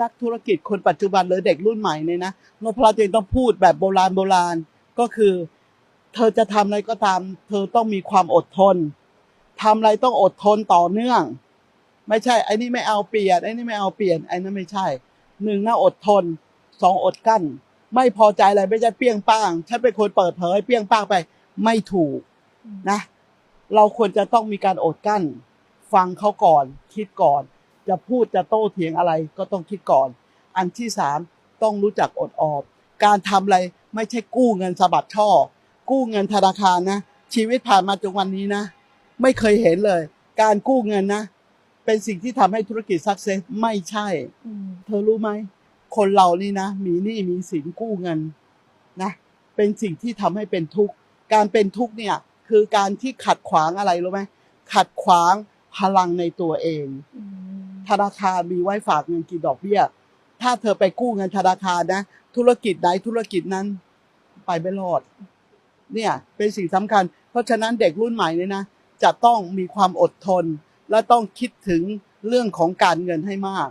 นักธุรกิจคนปัจจุบันหรือเด็กรุ่นใหม่เนี่ยนะนพรัตน์ยังต้องพูดแบบโบราณโบราณก็คือ เธอจะทำอะไรก็ตาม เธอต้องมีความอดทนทำอะไรต้องอดทนต่อเนื่อง ไม่ใช่ไอ้นี่ไม่เอาเปลี่ยนไอ้นี่ไม่เอาเปลี่ยนไอ้นั่นไม่ใช่หนึ่งน่าอดทนสองอดกั้น ไม่พอใจอะไรไม่ใช่เปี้ยงป้างฉันเป็นคนเปิดเผยเปี้ยงป้างไป ไม่ถูกนะ เราควรจะต้องมีการอดกั้น ฟังเขาก่อน คิดก่อน จะพูดจะโต้เถียงอะไรก็ต้องคิดก่อน อันที่สามต้องรู้จักอดออมการทำอะไรไม่ใช่กู้เงินสะบัดช่อ กู้เงินธนาคารนะ ชีวิตผ่านมาจนวันนี้นะ ไม่เคยเห็นเลย การกู้เงินนะ เป็นสิ่งที่ทำให้ธุรกิจสักเซสไม่ใช่ เธอรู้ไหม คนเรานี่นะ มีหนี้มีสินกู้เงินนะ เป็นสิ่งที่ทำให้เป็นทุกข์ การเป็นทุกข์เนี่ย คือการที่ขัดขวางอะไรรู้ไหมขัดขวางพลังในตัวเอง ธนาคารมีไว้ฝากเงินกินดอกเบี้ย ถ้าเธอไปกู้เงินธนาคารนะ ธุรกิจใดธุรกิจนั้น ไปไม่รอด เนี่ยเป็นสิ่งสำคัญ เพราะฉะนั้นเด็กรุ่นใหม่เนี่ยนะ จะต้องมีความอดทน และต้องคิดถึงเรื่องของการเงินให้มาก